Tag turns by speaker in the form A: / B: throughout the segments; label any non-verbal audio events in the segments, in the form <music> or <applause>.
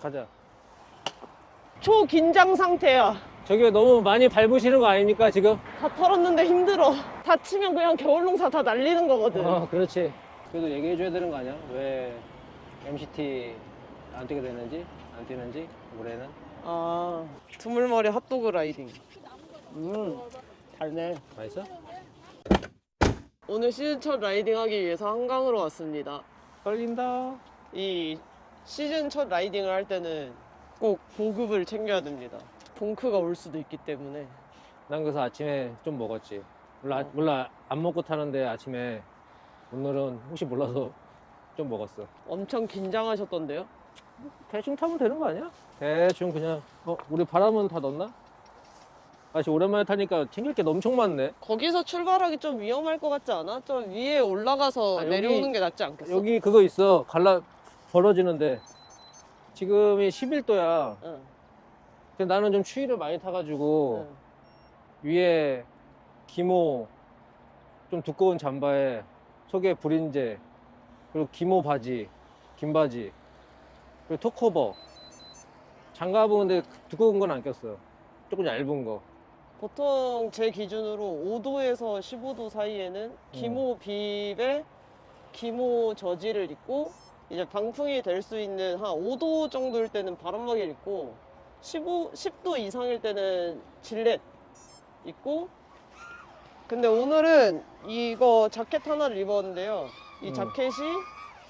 A: 가자.
B: 초긴장 상태야.
A: 저기 너무 많이 밟으시는 거 아닙니까, 지금?
B: 다 털었는데 힘들어. 다치면 그냥 겨울농사 다 날리는 거거든.
A: 어, 그렇지. 그래도 얘기해 줘야 되는 거 아니야? 왜 MCT 안 뛰게 되는지, 안 뛰는지, 올해는?
B: 아, 두물머리 핫도그 라이딩. 음, 달네.
A: 맛있어?
B: 오늘 시즌 첫 라이딩 하기 위해서 한강으로 왔습니다.
A: 떨린다.
B: 이 시즌 첫 라이딩을 할 때는 꼭 보급을 챙겨야 됩니다. 봉크가 올 수도 있기 때문에.
A: 난 그래서 아침에 좀 먹었지. 몰라, 몰라, 안 먹고 타는데 아침에 오늘은 혹시 몰라서 좀 먹었어.
B: 엄청 긴장하셨던데요?
A: 대충 타면 되는 거 아니야? 대충 그냥, 어, 우리 바람은 다 넣었나? 다시 오랜만에 타니까 챙길 게 엄청 많네.
B: 거기서 출발하기 좀 위험할 것 같지 않아? 좀 위에 올라가서
A: 아, 여기-
B: 내려오는 게 낫지 않겠어?
A: 여기 그거 있어. 갈라, 벌어지는데. 지금이 11도야.
B: 응,
A: 근데 나는 좀 추위를 많이 타가지고
B: 응.
A: 위에 기모 좀 두꺼운 잠바에 속에 브린제 그리고 기모 바지 긴 바지 그리고 톡커버 장갑은 근데 두꺼운 건 안 꼈어 조금 얇은 거
B: 보통 제 기준으로 5도에서 15도 사이에는 기모 빕에 기모 저지를 입고 이제 방풍이 될 수 있는 한 5도 정도일 때는 바람막이를 입고 15, 10도 이상일 때는 질렛 입고 근데 오늘은 이거 자켓 하나를 입었는데요 이
A: 음.
B: 자켓이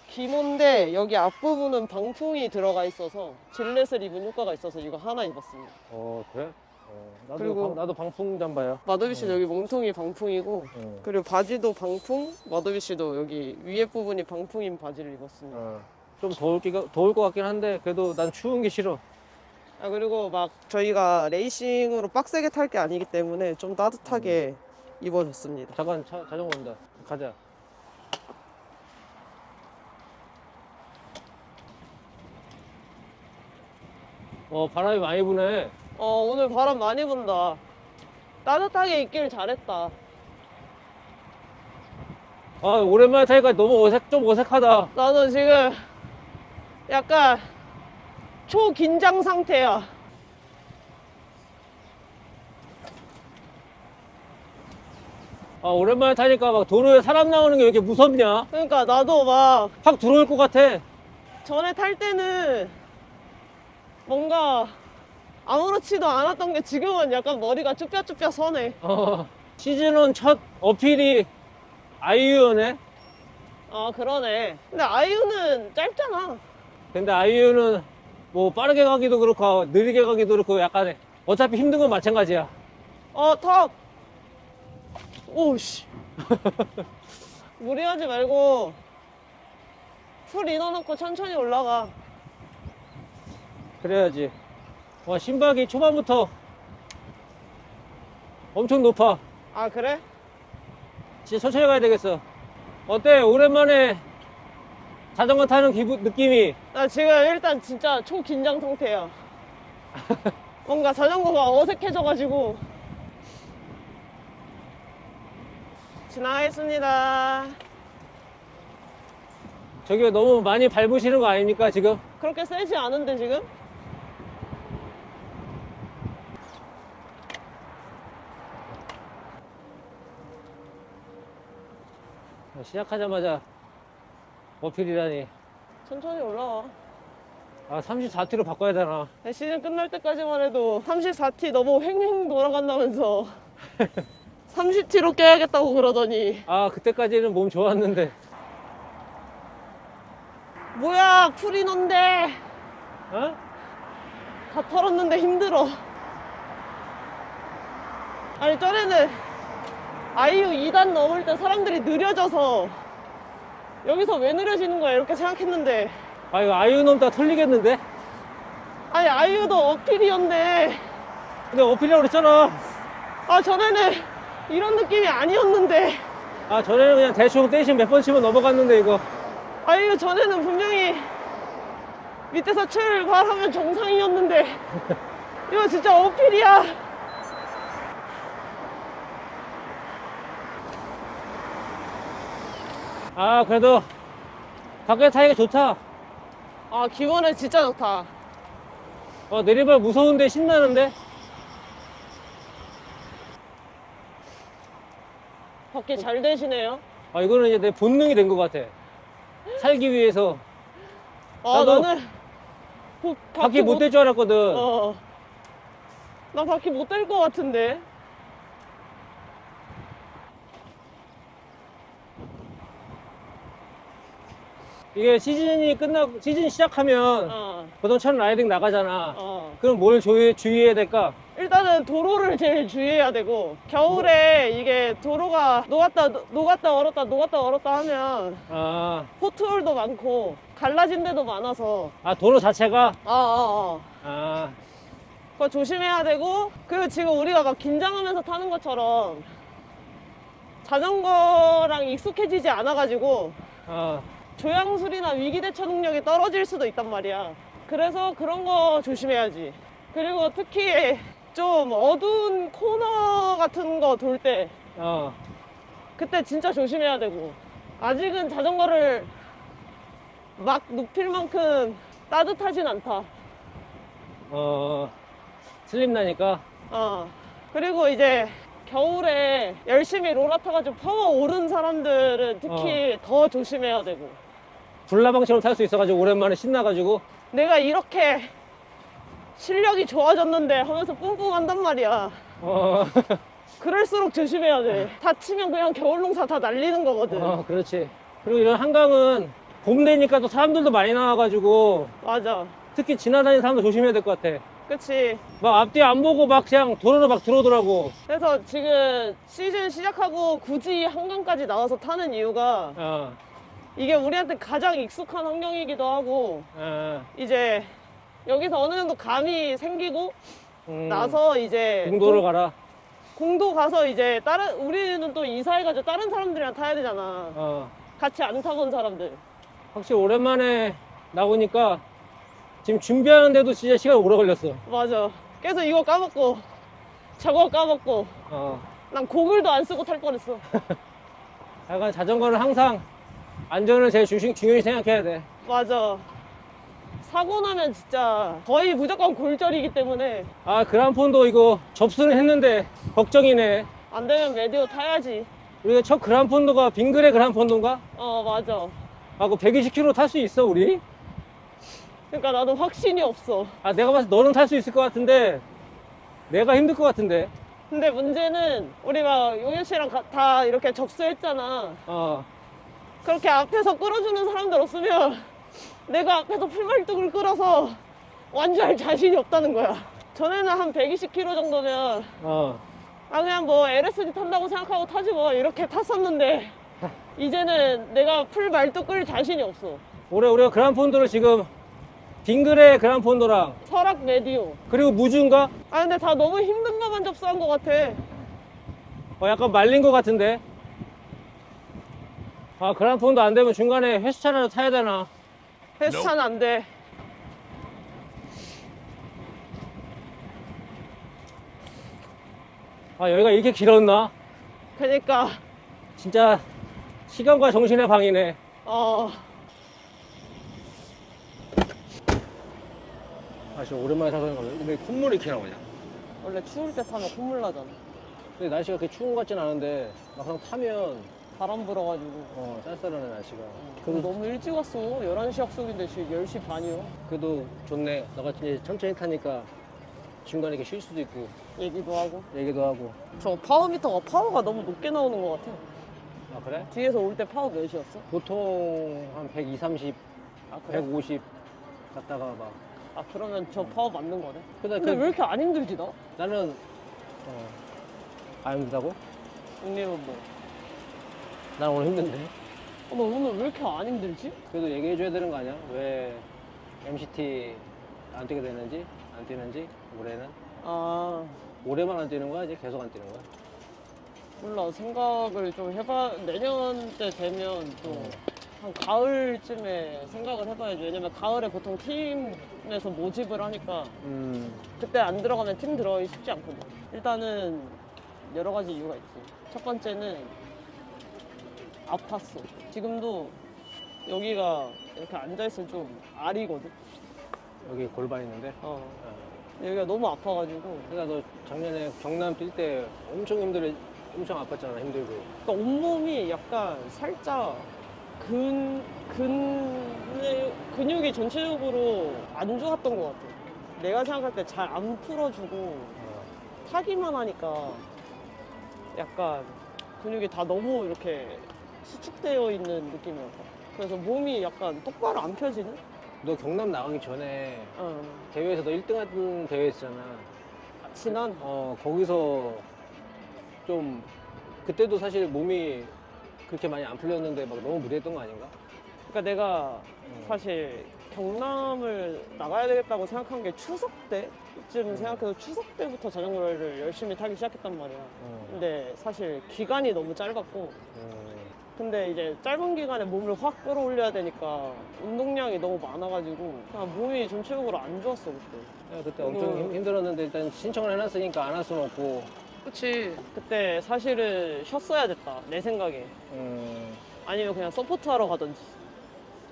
B: 기모인데 여기 앞부분은 방풍이 들어가 있어서 질렛을 입은 효과가 있어서 이거 하나 입었습니다
A: 어 그래? 어, 나도,
B: 그리고-
A: 방, 나도 방풍 잠바야
B: 마더비 씨
A: 음.
B: 여기 몸통이 방풍이고
A: 어.
B: 그리고 바지도 방풍, 마더비 씨도 여기 위에 부분이 방풍인 바지를 입었습니다.
A: 어. 좀 더울, 기가, 더울 것 같긴 한데 그래도 난 추운 게 싫어
B: 아 그리고 막 저희가 레이싱으로 빡세게 탈 게 아니기 때문에 좀 따뜻하게 입어줬습니다.
A: 잠깐 차, 자전거 온다 가자 어 바람이 많이 부네
B: 어 오늘 바람 많이 분다. 따뜻하게 입길 잘했다.
A: 아 오랜만에 타니까 너무 어색 좀 어색하다
B: 나는 지금 약간 초긴장 상태야.
A: 아 오랜만에 타니까 막 도로에 사람 나오는 게 왜 이렇게 무섭냐
B: 그러니까 나도 막
A: 확 들어올 것 같아
B: 전에 탈 때는 뭔가 아무렇지도 않았던 게 지금은 약간 머리가 쭈뼛쭈뼛 서네.
A: 어, 시즌1 첫 어필이 아이유네
B: 아 그러네. 근데 아이유는 짧잖아.
A: 근데 아이유는 뭐 빠르게 가기도 그렇고 느리게 가기도 그렇고 약간 어차피 힘든 건 마찬가지야
B: 어 탑. 오씨. <laughs> 무리하지 말고 풀 인어놓고 천천히 올라가.
A: 그래야지 와 심박이 초반부터 엄청 높아
B: 아 그래?
A: 진짜 천천히 가야 되겠어 어때 오랜만에 자전거 타는 기분 느낌이
B: 나 지금 일단 진짜 초긴장 상태야. <laughs> 뭔가 자전거가 어색해져가지고. 지나가겠습니다.
A: 저기 너무 많이 밟으시는 거 아닙니까 지금
B: 그렇게 세지 않은데 지금?
A: 시작하자마자 어필이라니.
B: 천천히 올라와.
A: 아 34T로 바꿔야 되나?
B: 시즌 끝날 때까지만 해도 34T 너무 횡횡 돌아간다면서 <laughs> 30T로 깨야겠다고 그러더니.
A: 아 그때까지는 몸 좋았는데.
B: 뭐야 풀이넌데.
A: 어?
B: 다 털었는데 힘들어. 아니 전에는 아이유 2단 넘을 때 사람들이 느려져서 여기서 왜 느려지는 거야 이렇게 생각했는데.
A: 아 이거 아이유 넘다 털리겠는데?
B: 아니 아이유도 어필이었네.
A: 근데 어필이라고 그랬잖아.
B: 아 전에는 이런 느낌이 아니었는데.
A: 아 전에는 그냥 대충 떼신 몇 번 치면 넘어갔는데 이거.
B: 아이유 전에는 분명히 밑에서 출발하면 정상이었는데. <laughs> 이거 진짜 어필이야
A: 아 그래도 밖에 타기가 좋다
B: 아 기분은 진짜 좋다
A: 어, 내리막 무서운데 신나는데?
B: 바퀴 잘 되시네요.
A: 아, 이거는 이제 내 본능이 된 것 같아. 살기 위해서.
B: 아,
A: 나도
B: 나는 보-
A: 바퀴 못 될 줄 알았거든.
B: 어. 나 바퀴 못 될 것 같은데.
A: 이게 시즌이 끝나고, 시즌 시작하면
B: 어.
A: 보통 첫 라이딩 나가잖아.
B: 어.
A: 그럼 뭘 주의, 주의해야 될까?
B: 일단은 도로를 제일 주의해야 되고 겨울에 이게 도로가 녹았다 녹- 녹았다 얼었다 녹았다 얼었다 하면
A: 아,
B: 포트홀도 많고 갈라진 데도 많아서
A: 아, 도로 자체가?
B: 어어어
A: 아,
B: 그거 조심해야 되고 그리고 지금 우리가 막 긴장하면서 타는 것처럼 자전거랑 익숙해지지 않아가지고
A: 아,
B: 조향술이나 위기 대처 능력이 떨어질 수도 있단 말이야. 그래서 그런 거 조심해야지. 그리고 특히 좀 어두운 코너 같은 거 돌 때
A: 어,
B: 그때 진짜 조심해야 되고 아직은 자전거를 막 눕힐 만큼 따뜻하진 않다.
A: 어, 슬림 나니까.
B: 어. 그리고 이제 겨울에 열심히 롤러 타가지고 파워 오른 사람들은 특히 더 조심해야 되고
A: 불나방처럼 탈 수 있어가지고 오랜만에 신나가지고.
B: 내가 이렇게 실력이 좋아졌는데 하면서 뿡뿡 한단 말이야.
A: 어, <laughs>
B: 그럴수록 조심해야 돼. 다치면 그냥 겨울농사 다 날리는 거거든.
A: 어, 그렇지. 그리고 이런 한강은 봄 되니까 또 사람들도 많이 나와가지고
B: 맞아.
A: 특히 지나다니는 사람도 조심해야 될 것 같아.
B: 그치.
A: 막 앞뒤 안 보고 막 그냥 도로로 막 들어오더라고.
B: 그래서 지금 시즌 시작하고 굳이 한강까지 나와서 타는 이유가
A: 어,
B: 이게 우리한테 가장 익숙한 환경이기도 하고
A: 어,
B: 이제 여기서 어느 정도 감이 생기고
A: 음,
B: 나서 이제
A: 공도를
B: 공-
A: 가라.
B: 공도 가서 이제 다른 우리는 또 이사해가지고 다른 사람들이랑 타야 되잖아.
A: 어,
B: 같이 안 타본 사람들.
A: 확실히 오랜만에 나오니까 지금 준비하는데도 진짜 시간 오래 걸렸어.
B: 맞아. 계속 이거 까먹고 저거 까먹고
A: 어,
B: 난 고글도 안 쓰고 탈 뻔했어. <laughs>
A: 약간 자전거는 항상 안전을 제일 중심, 중요히 생각해야 돼.
B: 맞아. 사고 나면 진짜 거의 무조건 골절이기 때문에
A: 아, 그란폰도 이거 접수는 했는데 걱정이네.
B: 안 되면 메디오 타야지.
A: 우리가 첫 그란폰도가 빙그레 그란폰도인가?
B: 어, 맞아.
A: 아, 그 120km 탈 수 있어, 우리?
B: 그러니까 나도 확신이 없어.
A: 아, 내가 봤을 때 너는 탈 수 있을 것 같은데, 내가 힘들 것 같은데.
B: 근데 문제는 우리 막 용현 씨랑 가- 다 이렇게 접수했잖아.
A: 어,
B: 그렇게 앞에서 끌어주는 사람들 없으면 내가 앞에서 풀발뚝을 끌어서 완주할 자신이 없다는 거야. 전에는 한 120km 정도면
A: 어.
B: 아 그냥 뭐 LSD 탄다고 생각하고 타지 뭐 이렇게 탔었는데 이제는 내가 풀 말뚝 끌 자신이 없어.
A: 올해 우리가 그란폰도를 지금 빙그레 그란폰도랑
B: 설악 메디오.
A: 그리고 무주인가?
B: 아 근데 다 너무 힘든 것만 접수한 것 같아.
A: 어, 약간 말린 것 같은데. 아, 그란폰도 안 되면 중간에 회수차라도 타야 되나?
B: 회수차는 안 돼.
A: 아, 여기가 이렇게 길었나?
B: 그러니까
A: 진짜 시간과 정신의 방이네.
B: 어
A: 아, 진짜 오랜만에 타서 그런가? 왜 콧물이 이렇게 나오냐?
B: 원래 추울 때 타면 콧물 나잖아.
A: 근데 날씨가 그렇게 추운 것 같진 않은데 막상 타면
B: 바람 불어가지고.
A: 어, 쌀쌀하네 날씨가.
B: 그리고 너무 일찍 왔어. 11시 약속인데 지금 10시 반이요.
A: 그래도 좋네. 너같이 이제 천천히 타니까 중간에 이렇게 쉴 수도 있고
B: 얘기도 하고.
A: 얘기도 하고.
B: 저 파워미터가 파워가 너무 높게 나오는 것 같아.
A: 아 그래?
B: 뒤에서 올 때 파워 몇이었어?
A: 보통 한 120, 30,
B: 아 그래?
A: 150 갔다가 막.
B: 아 그러면 저 파워 맞는 거네?
A: 근데,
B: 근데
A: 그,
B: 왜 이렇게 안 힘들지 너?
A: 나는 어, 안 힘들다고?
B: 형님은 뭐?
A: 난 오늘 힘든데.
B: 어, 너 오늘 왜 이렇게 안 힘들지?
A: 그래도 얘기해줘야 되는 거 아니야? 왜 MCT 안 뛰게 되는지, 안 뛰는지, 올해는?
B: 아
A: 올해만 안 뛰는 거야? 이제 계속 안 뛰는 거야?
B: 몰라 생각을 좀 해봐 내년 때 되면 또 한 가을쯤에 생각을 해봐야지 왜냐면 가을에 보통 팀에서 모집을 하니까
A: 음,
B: 그때 안 들어가면 팀 들어가기 쉽지 않거든 일단은 여러 가지 이유가 있지 첫 번째는 아팠어 지금도 여기가 이렇게 앉아있으면 좀 아리거든
A: 여기 골반 있는데.
B: 어.
A: 어.
B: 여기가 너무 아파가지고
A: 그러니까 너 작년에 경남 뛸 때 엄청 힘들어, 엄청 아팠잖아, 힘들고.
B: 그러니까 온몸이 약간 살짝 근, 근, 근육이 전체적으로 안 좋았던 것 같아. 내가 생각할 때 잘 안 풀어주고
A: 어.
B: 타기만 하니까 약간 근육이 다 너무 이렇게 수축되어 있는 느낌이었다. 그래서 몸이 약간 똑바로 안 펴지는?
A: 너 경남 나가기 전에
B: 어.
A: 대회에서 너 1등 했던 대회 있잖아.
B: 지난
A: 어, 거기서 좀, 그때도 사실 몸이 그렇게 많이 안 풀렸는데 막 너무 무리했던 거 아닌가?
B: 그러니까 내가
A: 어.
B: 사실 경남을 나가야 되겠다고 생각한 게 추석 때쯤 생각해서 추석 때부터 자전거를 열심히 타기 시작했단 말이야.
A: 어.
B: 근데 사실 기간이 너무 짧았고
A: 어.
B: 근데 이제 짧은 기간에 몸을 확 끌어올려야 되니까 운동량이 너무 많아가지고 그냥 몸이 전체적으로 안 좋았어 그때.
A: 야, 그때 엄청 힘- 힘들었는데 일단 신청을 해놨으니까 안 할 수는 없고
B: 그치. 그때 사실은 쉬었어야 됐다 내 생각에.
A: 음,
B: 아니면 그냥 서포트 하러 가던지.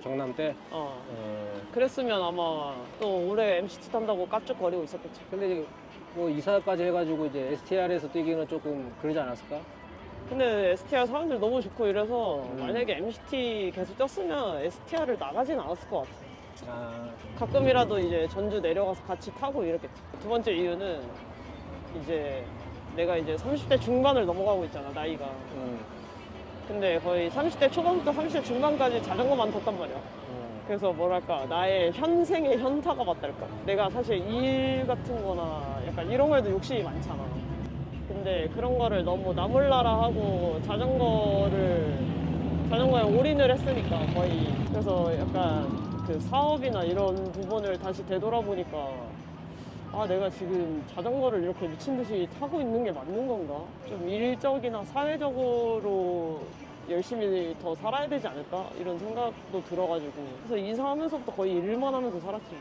A: 경남 때
B: 어.
A: 어,
B: 그랬으면 아마 또 올해 MCT 탄다고 깝죽거리고 있었겠지.
A: 근데 뭐 이사까지 해가지고 이제 STR에서 뛰기는 조금 그러지 않았을까?
B: 근데 STR 사람들 너무 좋고 이래서
A: 음.
B: 만약에 MCT 계속 뛰었으면 STR을 나가진 않았을 것 같아.
A: 아,
B: 가끔이라도 이제 전주 내려가서 같이 타고 이랬겠지. 두 번째 이유는 이제 내가 이제 30대 중반을 넘어가고 있잖아, 나이가.
A: 음,
B: 근데 거의 30대 초반부터 30대 중반까지 자전거만 탔단 말이야.
A: 음,
B: 그래서 뭐랄까, 나의 현생의 현타가 맞달까. 내가 사실 일 같은 거나 약간 이런 거에도 욕심이 많잖아. 근데 그런 거를 너무 나몰라라 하고 자전거를, 자전거에 올인을 했으니까 거의. 그래서 약간 그 사업이나 이런 부분을 다시 되돌아보니까 아, 내가 지금 자전거를 이렇게 미친 듯이 타고 있는 게 맞는 건가? 좀 일적이나 사회적으로 열심히 더 살아야 되지 않을까? 이런 생각도 들어가지고. 그래서 이사하면서부터 거의 일만 하면서 살았지.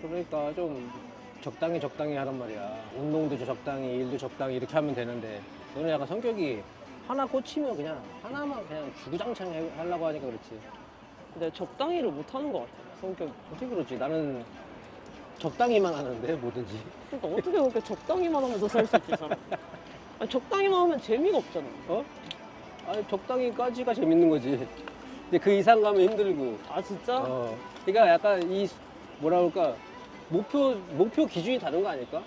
A: 그러니까 좀 적당히 적당히 하란 말이야. 운동도 적당히, 일도 적당히 이렇게 하면 되는데 너는 약간 성격이 하나 꽂히면 그냥 하나만 그냥 주구장창 해- 하려고 하니까 그렇지.
B: 근데 적당히를 못 하는 것 같아, 성격이.
A: 어떻게 그렇지? 나는 적당히만 하는데 뭐든지.
B: 그러니까 어떻게 그렇게 적당히만 하면서 살 수 있지, 사람? <laughs> 아니, 적당히만 하면 재미가 없잖아.
A: 어? 아니 적당히까지가 재밌는 거지. 근데 그 이상 가면 힘들고.
B: 아, 진짜?
A: 어. 그러니까 약간 이 뭐라 그럴까 목표 목표 기준이 다른 거 아닐까?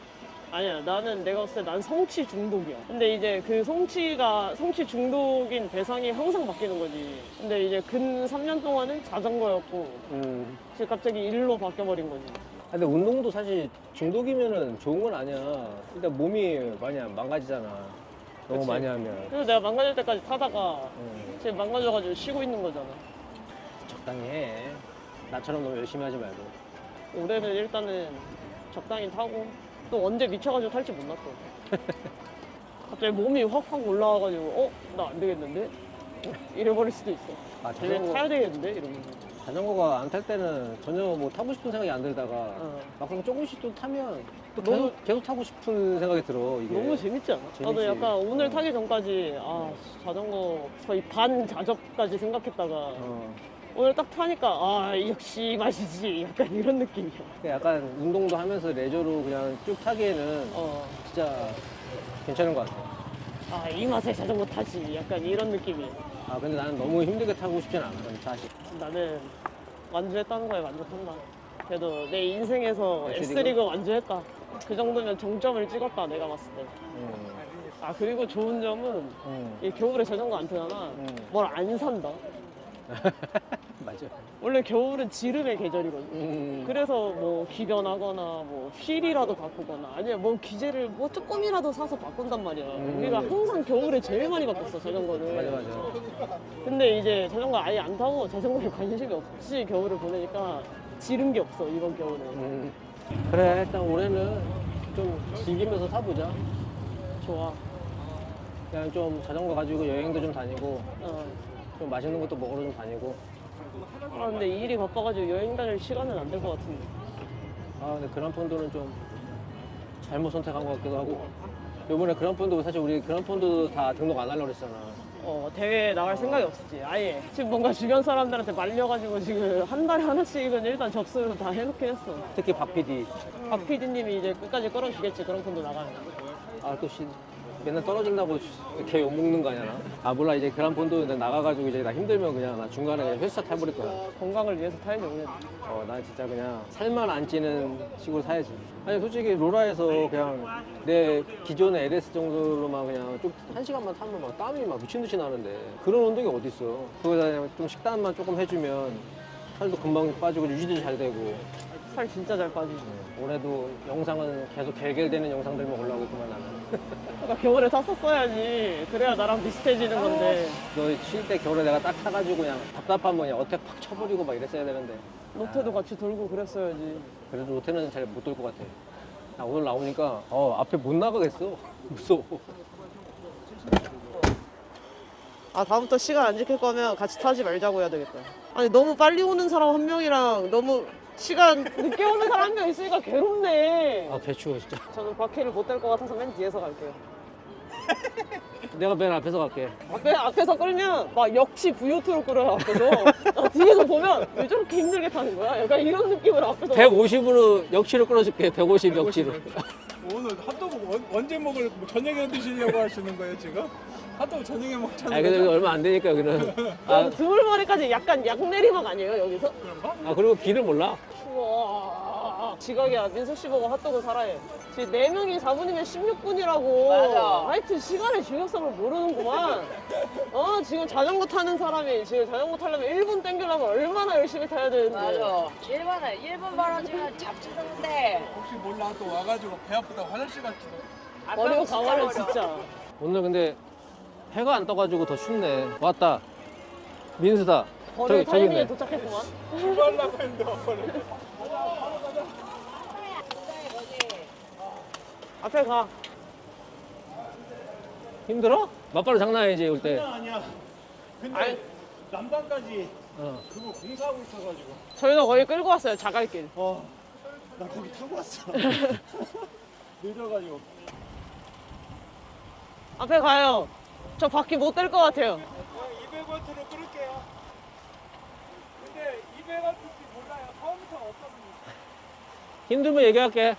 B: 아니야, 나는 내가 봤을 때 난 성취 중독이야. 근데 이제 그 성취가, 성취 중독인 대상이 항상 바뀌는 거지. 근데 이제 근 3년 동안은 자전거였고,
A: 음.
B: 지금 갑자기 일로 바뀌어버린 거지.
A: 근데 운동도 사실 중독이면은 좋은 건 아니야. 일단 몸이 많이 망가지잖아. 너무
B: 그치.
A: 많이 하면.
B: 그래서 내가 망가질 때까지 타다가
A: 음,
B: 지금 망가져가지고 쉬고 있는 거잖아.
A: 적당히 해. 나처럼 너무 열심히 하지 말고.
B: 올해는 일단은 적당히 타고 또 언제 미쳐가지고 탈지 몰랐어. <laughs> 갑자기 몸이 확 확 올라와가지고 어? 나 안 되겠는데? 이래버릴 수도 있어.
A: 아,
B: 쟤네
A: 자전거,
B: 타야 되겠는데? 이러면서.
A: 자전거가 안 탈 때는 전혀 뭐 타고 싶은 생각이 안 들다가
B: 어.
A: 막상 조금씩 또 타면 또
B: 너무-
A: 계속, 계속 타고 싶은 생각이 들어. 이게.
B: 너무 재밌지 않아? 나도
A: 재밌지.
B: 약간 오늘
A: 어.
B: 타기 전까지 아 자전거 거의 반 자접까지 생각했다가
A: 어.
B: 오늘 딱 타니까 아 역시 맛이지 약간 이런 느낌이야.
A: 약간 운동도 하면서 레저로 그냥 쭉 타기에는
B: 어.
A: 진짜 괜찮은 것 같아.
B: 아이 맛에 자전거 타지 약간 이런 느낌이야.
A: 아 근데 나는 너무 힘들게 타고 싶진 않아. 사실.
B: 나는 완주했다는 거에 만족한다. 그래도 내 인생에서
A: S리그?
B: S리그 완주했다. 그 정도면 정점을 찍었다 내가 봤을 때.
A: 음.
B: 아 그리고 좋은 점은
A: 음.
B: 이 겨울에 자전거 안 타잖아.
A: 음.
B: 뭘안 산다. <laughs>
A: 맞아.
B: 원래 겨울은 지름의 계절이거든.
A: 음.
B: 그래서 뭐 기변하거나 뭐 휠이라도 바꾸거나 아니면 뭐 기재를 뭐 조금이라도 사서 바꾼단 말이야.
A: 음.
B: 우리가 항상 겨울에 제일 많이 바꿨어 자전거를.
A: 맞아 맞아.
B: 근데 이제 자전거 아예 안 타고 자전거에 관심이 없이 겨울을 보내니까 지른 게 없어 이번 겨울에.
A: 음. 그래 일단 올해는 좀 즐기면서 타보자.
B: 좋아.
A: 그냥 좀 자전거 가지고 여행도 좀 다니고
B: 어.
A: 좀 맛있는 것도 먹으러 좀 다니고.
B: 아 근데 일이 바빠가지고 여행 다닐 시간은 안 될 것 같은데.
A: 아 근데 그란폰도는 좀 잘못 선택한 것 같기도 하고. 요번에 그란폰도 사실 우리 그란폰도 다 등록 안 하려고 그랬잖아.
B: 어, 대회에 나갈 생각이 없었지. 아예. 지금 뭔가 주변 사람들한테 말려가지고 지금 한 달에 하나씩은 일단 접수를 다 해놓긴 했어.
A: 특히 박 PD.
B: 박 PD님이 이제 끝까지 끌어주겠지. 그런 콘도 나가면.
A: 아또 씨 맨날 떨어진다고 걔 욕먹는 거 아니야 나? 아 몰라 이제 그란폰도 나 나가가지고 이제 나 힘들면 그냥 나 중간에 그냥 회수차 타버릴 거야
B: 건강을 위해서 타야지, 우리는.
A: 어난 진짜 그냥 살만 안 찌는 식으로 사야지 아니 솔직히 로라에서 그냥 내 기존의 LS 정도로만 그냥 좀 한 시간만 타면 막 땀이 막 미친 듯이 나는데 그런 운동이 어딨어 거기다 그냥 좀 식단만 조금 해주면 살도 금방 빠지고 유지도 잘 되고
B: 살 진짜 잘 빠지지.
A: 올해도 영상은 계속 결결되는 영상들만 올라오겠구만 나는
B: 그러니까 겨울에 탔었어야지. 그래야 나랑 비슷해지는 건데.
A: 너 쉴 때 겨울에 내가 딱 타가지고 그냥 답답하면 그냥 어택 팍 쳐버리고 막 이랬어야 되는데
B: 로테도 같이 돌고 그랬어야지.
A: 그래도 로테는 잘 못 돌 것 같아 나 오늘 나오니까 어 앞에 못 나가겠어 <laughs> 무서워
B: 아 다음부터 시간 안 지킬 거면 같이 타지 말자고 해야 되겠다. 아니 너무 빨리 오는 사람 한 명이랑 너무 시간 늦게 오는 사람 한 명 있으니까 괴롭네.
A: 아 개추워 진짜
B: 저는 바퀴를 못 댈 것 같아서 맨 뒤에서 갈게요. <laughs>
A: 내가 맨 앞에서 갈게
B: 앞에 앞에서 끌면 막 역시 V8로 끌어요 앞에서. 나 뒤에서 보면 왜 저렇게 힘들게 타는 거야? 약간 이런 느낌으로 앞에서.
A: 150으로 역치로 끌어줄게 150 역치로
C: 오늘 핫도그 언- 언제 먹을 뭐 저녁에 드시려고 하시는 거예요 지금? 핫도그 저녁에 먹자는
A: 아 근데
C: 거죠?
A: 얼마 안 되니까 여기는 <laughs>
B: 아,
A: 아,
B: 드물머리까지 약간 약 내리막 아니에요 여기서?
C: 그런가?
A: 아 그리고 길을 몰라
B: 우와 지각이야 민수 씨 보고 핫도그 사라해 지금 4명이 4분이면 16분이라고.
D: 맞아.
B: 하여튼 시간의 중요성을 모르는구만. 어 지금 자전거 타는 사람이 지금 자전거 타려면 1분 땡기려면 얼마나 열심히 타야 되는데.
D: 맞아. 1번에 1분 벌어지면 잡지던데.
C: 혹시 몰라. 또 와가지고 배 아프다고 화장실 갈지도
B: 머리가 가만해 진짜.
A: 오늘 근데 해가 안 떠가지고 더 춥네. 왔다. 민수다.
B: 버릴
A: 저기, 저기
B: 타이밍에
A: 있네
B: 도착했구만.
C: 출발하려고 했는데 와버려
B: 앞에 가.
A: 힘들어? 맞바로 장난 아니지 올때.
C: 아니야. 근데
B: 아니.
C: 남반까지
A: 어.
C: 그거 공사하고 있어가지고.
B: 저희가 거의 끌고 왔어요 자갈길.
C: 어 나 거기 타고 왔어. <laughs> 늦어가지고.
B: 앞에 가요. 저 바퀴 못댈것 같아요.
C: 그냥 200와트로 끌을게요. 근데 200와트인지 몰라요. 처음부터 없거든요.
A: 힘들면 얘기할게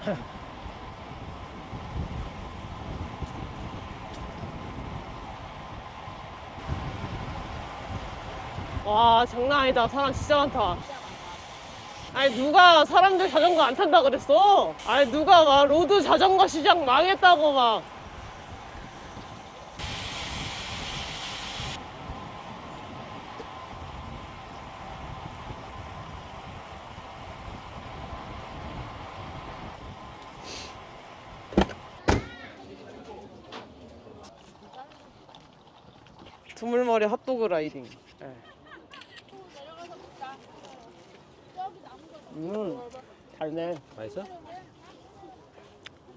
A: <laughs>
B: 와 장난 아니다. 사람 진짜 많다. 아니 누가 사람들 자전거 안 탄다 그랬어? 아니 누가 막 로드 자전거 시장 망했다고 막 두물머리 핫도그 라이딩 네. 음 달네
A: 맛있어?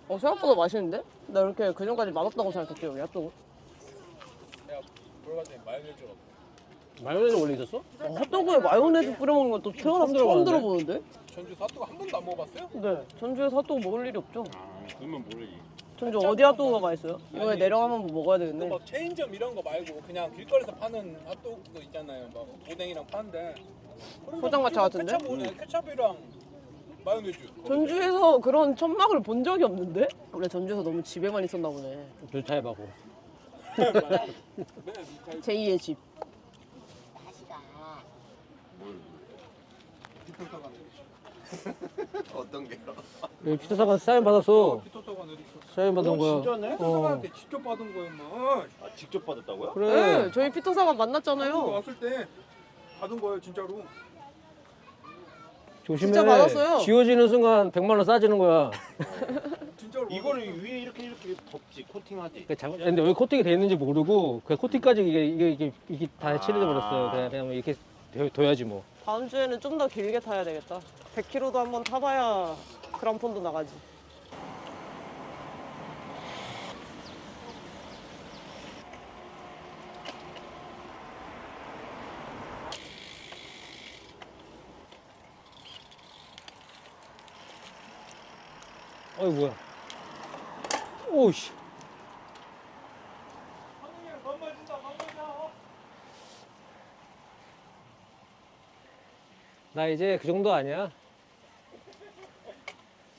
B: 어 생각보다 맛있는데? 나 이렇게 그전까지 맛없다고 생각했지 여기 핫도그
C: 내가 물어봤더니 마요네즈가
A: 마요네즈 원래 있었어?
B: 어, 핫도그에 마요네즈 뿌려 먹는 것도 태어나서
A: 처음?
B: 들어보는데?
C: 전주 핫도그 한 번도 안 먹어봤어요?
B: 네 전주에서 핫도그 먹을 일이 없죠
C: 아 그러면 모르지
B: 전주 어디 핫도그가 맛있어요? 이번에
C: 아니,
B: 내려가면 먹어야 되겠네
C: 막 체인점 이런 거 말고 그냥 길거리에서 파는 핫도그 있잖아요. 막 오뎅이랑 파는데. 그런 거
B: 포장마차
C: 그냥
B: 같은데?
C: 케찹 오네. 케찹이랑 마요네즈.
B: 전주에서 그런 천막을 본 적이 없는데? 원래 전주에서 너무 집에만 있었나 보네
C: 밑에 <laughs>
B: 제2의 집 <laughs> <laughs>
E: 어떤 게요?
A: 여기 피터사가 사인 받았어
C: 피토사가 내리고.
A: 사인 받은 거야
C: 진짜네?
A: 어
C: 피토사한테 직접 받은 거예요, 막.
E: 아 직접 받았다고요?
A: 그래
B: 네 저희 피터사가
C: 한국
B: 만났잖아요
C: 왔을 때 받은 거예요, 진짜로.
A: 조심해
B: 진짜 받았어요.
A: 지워지는 순간 100만 원 싸지는 거야 <laughs>
C: 진짜로.
E: 이거를 위에 이렇게 이렇게 덮지 코팅하지.
A: 그 잘못- 근데 왜 코팅이 돼 있는지 모르고 그 코팅까지 이게 이게 이게, 이게 다 칠해져 버렸어요. 그냥, 그냥 이렇게 둬- 둬야지 뭐.
B: 다음 주에는 좀 더 길게 타야 되겠다 100km도 한번 타봐야 그란폰도 나가지
A: 어이 뭐야 오씨 나 이제 그 정도 아니야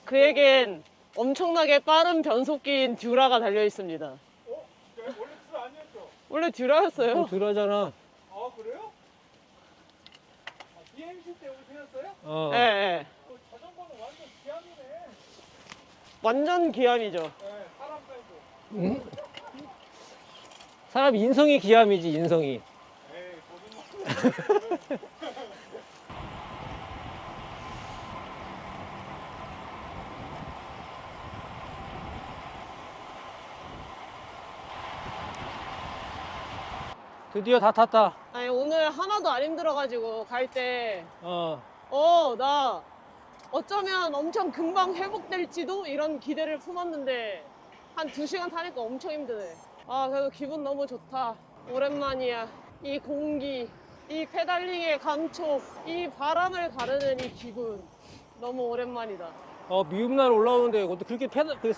B: 그에겐 엄청나게 빠른 변속기인 듀라가 달려 있습니다
C: 어? 원래 듀라 아니었죠?
B: 원래 듀라였어요
A: 어, 듀라잖아
C: 아 그래요? 아, BMC 때 우리 생겼어요?
A: 어.
C: 네, 네.
B: 완전 기함이죠.
C: 네, 사람
A: 인성이 기함이지 인성이. <laughs> 드디어 다 탔다.
B: 아니, 오늘 하나도 안 힘들어가지고 갈 때,
A: 어.
B: 어, 나 어쩌면 엄청 금방 회복될지도 이런 기대를 품었는데, 한두 시간 타니까 엄청 힘드네. 아, 그래도 기분 너무 좋다. 오랜만이야. 이 공기, 이 페달링의 감촉, 이 바람을 가르는 이 기분. 너무 오랜만이다.
A: 어 미음 날 올라오는데 그것도 그렇게 페달 그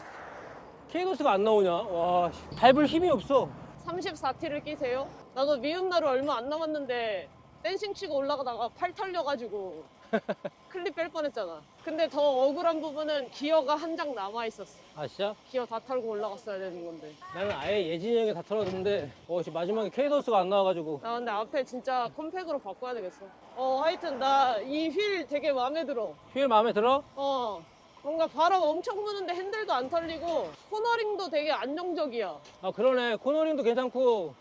A: 케이노스가 안 나오냐? 와 씨, 밟을 힘이 없어.
B: 34T를 끼세요? 나도 미음 날은 얼마 안 남았는데 댄싱 치고 올라가다가 팔 털려가지고 <laughs> 클립 뺄 뻔했잖아. 근데 더 억울한 부분은 기어가 한 장 남아 있었어.
A: 아 진짜?
B: 기어 다 털고 올라갔어야 되는 건데.
A: 나는 아예 예진이 형이 다 털어줬는데 어 씨, 마지막에 케이노스가 안 나와가지고
B: 나 근데 앞에 진짜 컴팩으로 바꿔야 되겠어. 어 하여튼 나 이 휠 되게 마음에 들어.
A: 휠 마음에 들어?
B: 어 뭔가 바람 엄청 부는데 핸들도 안 털리고 코너링도 되게 안정적이야.
A: 아 그러네 코너링도 괜찮고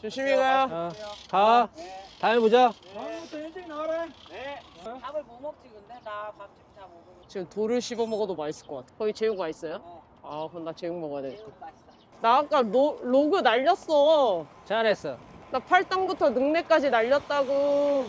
B: 조심히 가요.
A: 아, 가 다음에 보자
C: 다음부터 일찍 나와라.
D: 밥을 뭐 먹지 근데 나 밥집 다 먹으면
B: 지금 돌을 씹어 먹어도 맛있을 것 같아. 거기 제육 맛있어요?
D: 어.
B: 아 그럼 나 제육 먹어야 되겠다.
D: 매우 맛있어
B: 나 아까 로, 로그 날렸어.
A: 잘했어
B: 나 팔당부터 능내까지 날렸다고.